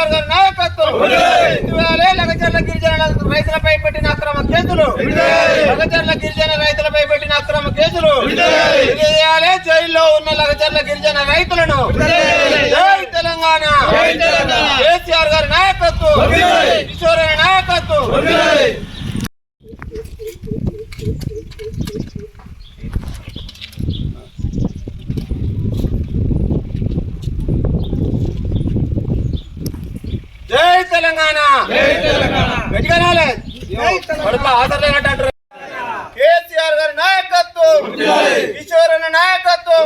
కేసీఆర్ గారి నాయకత్వం. లగచర్ల గిరిజన రైతులపై పెట్టిన అక్రమ కేసులు. లగచర్ల గిరిజన రైతులపై పెట్టిన అక్రమ కేసులు. చేయాలి జైల్లో ఉన్న లగచర్ల గిరిజన రైతులను. జై తెలంగాణ. కేసీఆర్ గారి నాయకత్వం. కిషోర్ గారి నాయకత్వం. జై తెలంగాణ. గట్టిగా నాలే. కడుపులో ఆధార్ లేనట్టు. కేసీఆర్ గారి నాయకత్వం. కిషోర్ అన్న నాయకత్వం.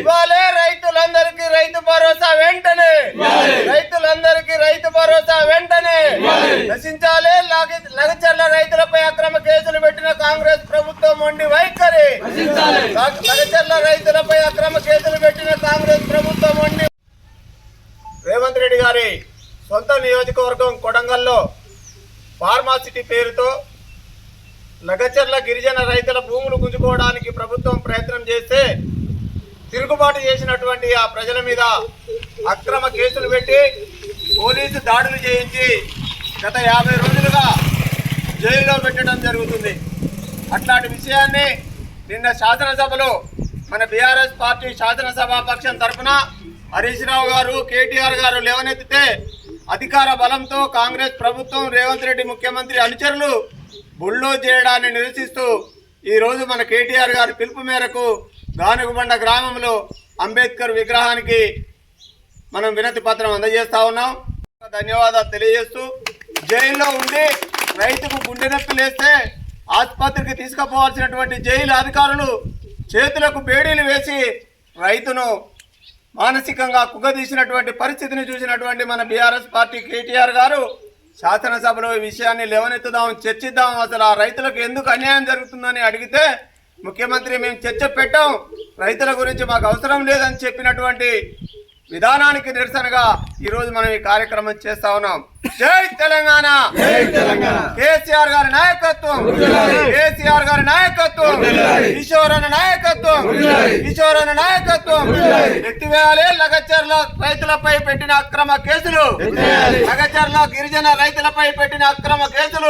ఇవాళే రైతులందరికీ రైతు భరోసా వెంటనే. రైతులందరికీ రైతు భరోసా వెంటనే. నశించాలి లగ- లగచర్ల రైతులపై అక్రమ కేసులు పెట్టిన కాంగ్రెస్ ప్రభుత్వం మొండి వైఖరి. లగ- లగచర్ల రైతులపై అక్రమ కేసులు పెట్టిన కాంగ్రెస్ ప్రభుత్వం మొండి రేవంత్ రెడ్డి గారి సొంత నియోజకవర్గం కొడంగల్లో ఫార్మాసిటీ పేరుతో లగచర్ల గిరిజన రైతుల భూములు గుంజుకోవడానికి ప్రభుత్వం ప్రయత్నం చేస్తే తిరుగుబాటు చేసినటువంటి ఆ ప్రజల మీద అక్రమ కేసులు పెట్టి పోలీసు దాడులు చేయించి గత యాభై రోజులుగా జైల్లో పెట్టడం జరుగుతుంది. అట్లాంటి విషయాన్ని నిన్న శాసనసభలో మన బీఆర్ఎస్ పార్టీ శాసనసభ పక్షం తరఫున హరీష్ రావు గారు కేటీఆర్ గారు లేవనెత్తితే అధికార బలంతో కాంగ్రెస్ ప్రభుత్వం రేవంత్ రెడ్డి ముఖ్యమంత్రి అనుచరులు బుల్లో చేయడాన్ని నిరసిస్తూ ఈరోజు మన కేటీఆర్ గారి పిలుపు మేరకు గానుగుబండ గ్రామంలో అంబేద్కర్ విగ్రహానికి మనం వినతి పత్రం అందజేస్తా ఉన్నాం. ధన్యవాదాలు తెలియజేస్తూ జైల్లో ఉండి రైతుకు గుండె నొప్పి ఆసుపత్రికి తీసుకుపోవాల్సినటువంటి జైలు అధికారులు చేతులకు బేడీలు వేసి రైతును మానసికంగా కుగ్గదీసినటువంటి పరిస్థితిని చూసినటువంటి మన బీఆర్ఎస్ పార్టీ కేటీఆర్ గారు శాసనసభలో ఈ విషయాన్ని లేవనెత్తుదాం చర్చిద్దాం. అసలు ఆ రైతులకు ఎందుకు అన్యాయం జరుగుతుందని అడిగితే ముఖ్యమంత్రి మేము చర్చ పెట్టాం. రైతుల గురించి మాకు అవసరం లేదని చెప్పినటువంటి విధానానికి నిరసనగా ఈ రోజు మనం ఈ కార్యక్రమం చేస్తా ఉన్నాం. జై తెలంగాణ! కేసీఆర్ గారి నాయకత్వం! కేసీఆర్ గారి నాయకత్వం! కిషోర్ అన్న నాయకత్వం! కిషోర్ అన్న నాయకత్వం ఎత్తివేయాలి లగచర్ల రైతులపై పెట్టిన అక్రమ కేసులు. లగచర్ల గిరిజన రైతులపై పెట్టిన అక్రమ కేసులు.